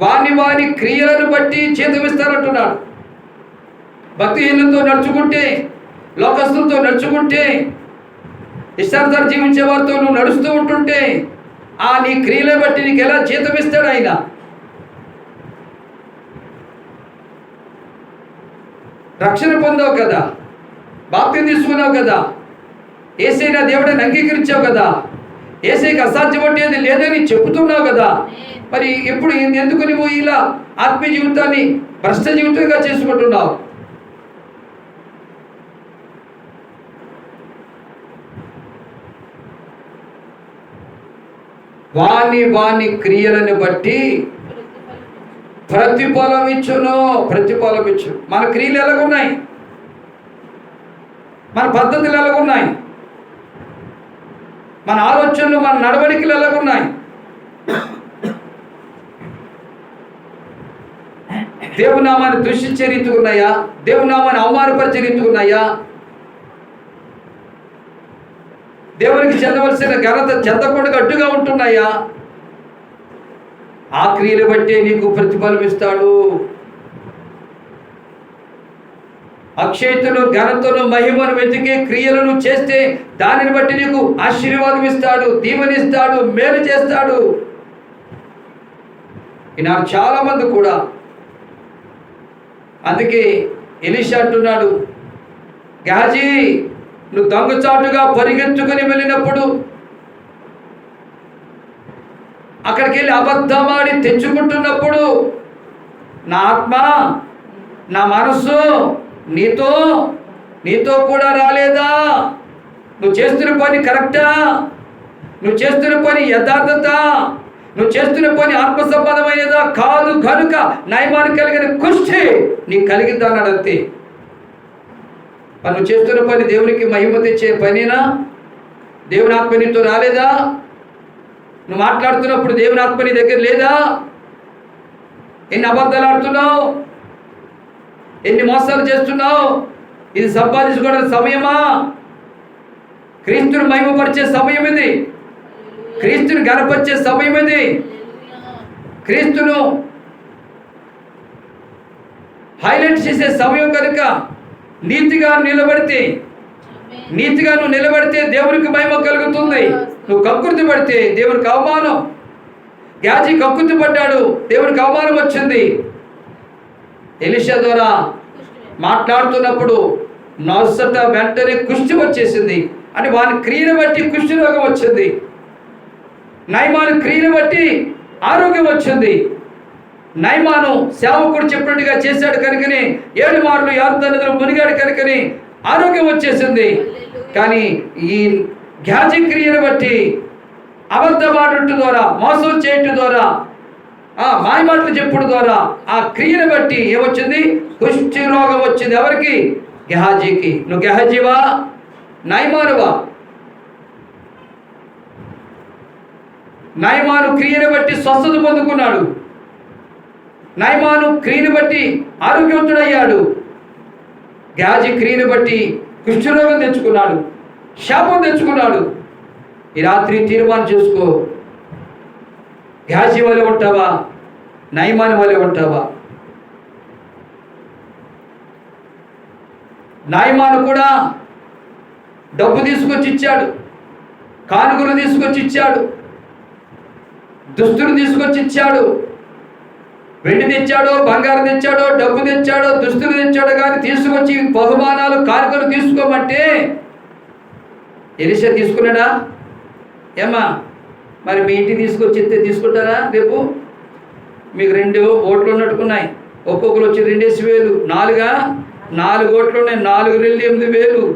వాని వాని క్రియలను బట్టి చేతమిస్తారంటున్నాడు భక్తిహీనులతో నడుచుకుంటే లోకస్తులతో నడుచుకుంటే ఇష్టానుసారం జీవించే వారితో నువ్వు నడుస్తూ ఉంటుంటే ఆ నీ క్రియలను బట్టి నీకు ఎలా జీతమిస్తాడు ఆయన? రక్షణ పొందావు కదా బాప్తి తీసుకున్నావు కదా ఏసైనా దేవుడిని అంగీకరించావు కదా ఏసైకి అంటే లేదని చెప్తున్నావు కదా మరి ఎప్పుడు ఎందుకు నువ్వు ఇలా ఆత్మీయ జీవితాన్ని భ్రష్ట జీవితంగా చేసుకుంటున్నావు? వాని వాని క్రియలను బట్టి ప్రతిఫలం ఇచ్చును ప్రతిఫలం ఇచ్చు. మన క్రియలు ఎలాగున్నాయి? మన పద్ధతులు ఎలాగున్నాయి? మన ఆలోచనలు మన నడవడికలు ఎలాగున్నాయి? దేవునామాన్ని దూషించే రీతిగా ఉన్నాయా దేవునామాన్ని అవమానపరిచే రీతిగా ఉన్నాయా దేవునికి చెందవలసిన ఘనత చెందకుండా అడ్డుగా ఉంటున్నాయా? ఆ క్రియలు బట్టే నీకు ప్రతిఫలం ఇస్తాడు. అక్షయతను ఘనతను మహిమను వెతికే క్రియలను చేస్తే దానిని బట్టి నీకు ఆశీర్వాదం ఇస్తాడు దీవెనిస్తాడు మేలు చేస్తాడు. ఈనాడు చాలా మంది కూడా అందుకే ఎలిష అంటున్నాడు గాజీ నువ్వు దొంగచాటుగా పరిగెత్తుకుని వెళ్ళినప్పుడు అక్కడికి వెళ్ళి అబద్ధమాడి తెచ్చుకుంటున్నప్పుడు నా ఆత్మ నా మనస్సు నీతో నీతో కూడా రాలేదా? నువ్వు చేస్తున్న పని కరెక్టా? నువ్వు చేస్తున్న పని యథార్థత? నువ్వు చేస్తున్న పని ఆత్మ సంబంధమైనదా కాదు. కనుక నయమాను కలిగిన కుష్టి నీకు కలిగిద్దా అన్నాడు అంతే చేస్తున్న పని దేవునికి మహిమ తెచ్చే పనినా? దేవుని ఆత్మ నీతో రాలేదా? నువ్వు మాట్లాడుతున్నప్పుడు దేవుని ఆత్మ నీ దగ్గర లేదా? ఎన్ని అబద్ధాలు ఆడుతున్నావు? ఎన్ని మోసాలు చేస్తున్నావు? ఇది సంపాదించుకోవడం సమయమా? క్రీస్తుని మహిమపరిచే సమయం ఇది. క్రీస్తుని గనపరిచే సమయం ఇది. క్రీస్తును హైలైట్ చేసే సమయం కనుక నీతిగా నిలబడితే నీతిగా నువ్వు నిలబడితే దేవునికి మహిమ కలుగుతుంది. నువ్వు కక్కుర్తి పడితే దేవునికి అవమానం. గ్యాజీ కక్కుర్తి పడ్డాడు దేవునికి అవమానం వచ్చింది. ఎలిషా ద్వారా మాట్లాడుతున్నప్పుడు నొసట వెంటనే కుష్టి వచ్చేసింది. అంటే వాని క్రియను బట్టి కుష్టి రోగం వచ్చింది. నైమాను క్రియను బట్టి ఆరోగ్యం వచ్చింది. నైమాను సేవకుడు చెప్పినట్టుగా చేశాడు కనుకని ఏడు మార్లు యార్దనదులు మునిగాడు కనుకని ఆరోగ్యం వచ్చేసింది. కానీ ఈ గ్యాజి క్రియను బట్టి అబద్ధమాడుట ద్వారా మోసం చేయటం ద్వారా ఆ మాయమాటలు చెప్పుడు ద్వారా ఆ క్రియను బట్టి ఏమొచ్చింది? కుష్టి రోగం వచ్చింది. ఎవరికి? గెహాజీకి నువ్వు గెహజీవా నయమానువా నయమాను క్రియను బట్టి స్వస్థత పొందుకున్నాడు. నయమాను క్రియను బట్టి ఆరోగ్యవంతుడయ్యాడు. గ్యాజి క్రియను బట్టి కుష్ఠరోగం తెచ్చుకున్నాడు. శాపం తెచ్చుకున్నాడు. ఈ రాత్రి తీర్మానం చేసుకో. గ్యాజి వలె ఉంటావా? నయమాని వలె ఉంటావా? నాయమాను కూడా డబ్బు తీసుకొచ్చి ఇచ్చాడు. కానుకలు తీసుకొచ్చి ఇచ్చాడు. దుస్తులు తీసుకొచ్చి ఇచ్చాడు. వెండి తెచ్చాడో బంగారం తెచ్చాడో డబ్బు తెచ్చాడో దుస్తులు తెచ్చాడో కానీ తీసుకొచ్చి బహుమానాలు కానుకలు తీసుకోమంటే ఎలిషా తీసుకున్నాడా? ఏమ్మా మరి మీ ఇంటికి తీసుకొచ్చి ఇస్తే తీసుకుంటారా రేపు? మీకు రెండు ఓట్లు ఉన్నట్టుకున్నాయి. ఒక్కొక్కరు వచ్చి రెండేసి వేలు. నాలుగా? నాలుగు ఓట్లు ఉన్నాయి. నాలుగు రెండు ఎనిమిది వేలు.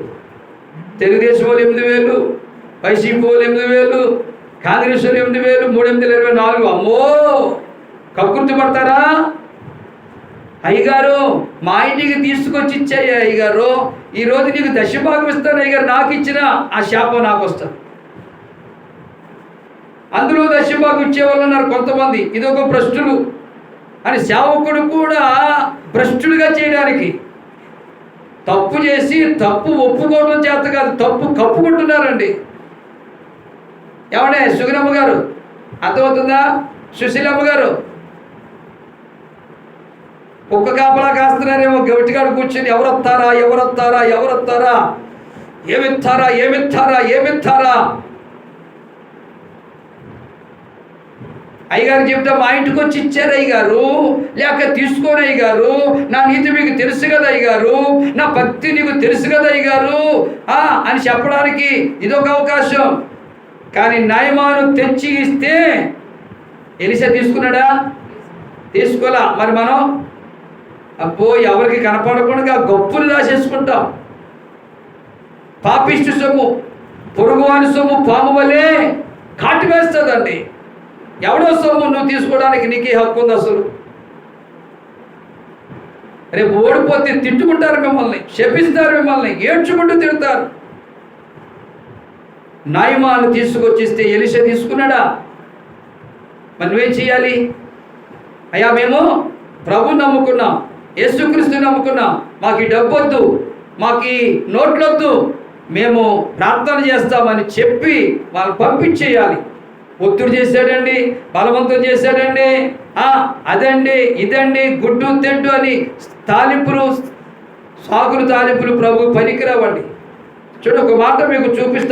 తెలుగుదేశం వాళ్ళు ఎనిమిది వేలు. వైసీపీ వాళ్ళు ఎనిమిది వేలు. కాంగ్రెస్ వాళ్ళు ఎనిమిది వేలు. మూడు ఎనిమిది ఇరవై నాలుగు. అమ్మో! కక్కుర్తిపడతారా అయ్యగారు మా ఇంటికి తీసుకొచ్చి ఇచ్చాయి అయ్యగారు. ఈరోజు నీకు దశభాగం ఇస్తాను అయ్యగారు. నాకు ఇచ్చిన ఆ శాపం నాకు వస్తుంది. అందులో దశభాగం ఇచ్చేవాళ్ళు ఉన్నారు కొంతమంది. ఇది ఒక భ్రష్టులు. అని సేవకుడు కూడా భ్రష్టుడిగా చేయడానికి తప్పు చేసి తప్పు ఒప్పుకోవడం చేత కాదు తప్పు కప్పుకుంటున్నారండి. ఏమంటే సుగినమ్మ గారు అర్థమవుతుందా? సుశీలమ్మ గారు కుక్క కాపలా కాస్తున్నారేమో గట్టిగాడు కూర్చొని ఎవరు వస్తారా ఎవరు వస్తారా ఎవరు ఏమిత్తారా? అయ్యగారు చెప్తే మా ఇంటికి వచ్చి ఇచ్చారు అయ్యగారు లేక తీసుకొని అయ్యగారు నా నీతి మీకు తెలుసు కదా అయ్యగారు నా భక్తి నీకు తెలుసు కదా అయ్యగారు అని చెప్పడానికి ఇదొక అవకాశం. కానీ న్యాయమాను తెచ్చి ఇస్తే ఎలిసా తీసుకున్నాడా? తీసుకోలా. మరి మనం అబ్బో ఎవరికి కనపడకుండా గొప్పలు రాసేసుకుంటాం. పాపిష్టి సొమ్ము పొరుగువాని సొమ్ము పాము వలె కాటి వేస్తుందండి. ఎవడో సొమ్ము నువ్వు తీసుకోవడానికి నీకే హక్కు ఉంది అసలు. రేపు ఓడిపోతే తిట్టుకుంటారు మిమ్మల్ని శపిస్తారు మిమ్మల్ని ఏడ్చుకుంటూ తిడతారు. నాయమాను తీసుకొచ్చిస్తే ఎలిష తీసుకున్నాడా? మరి నువ్వేం చేయాలి? అయ్యా మేము ప్రభు నమ్ముకున్నాం. యేసుక్రీస్తు నమ్ముకున్నాం. మాకు ఈ డబ్బు వద్దు మాకు ఈ నోట్లొద్దు మేము ప్రార్థన చేస్తామని చెప్పి వాళ్ళు పంపించేయాలి. ఒత్తిడి చేశాడండి బలవంతం చేశాడండి అదండి ఇదండి గుడ్డు తెడ్డు అని తాలింపులు సాగులు తాలింపులు ప్రభు పనికిరావండి. చూడ ఒక మాట మీకు చూపిస్తాను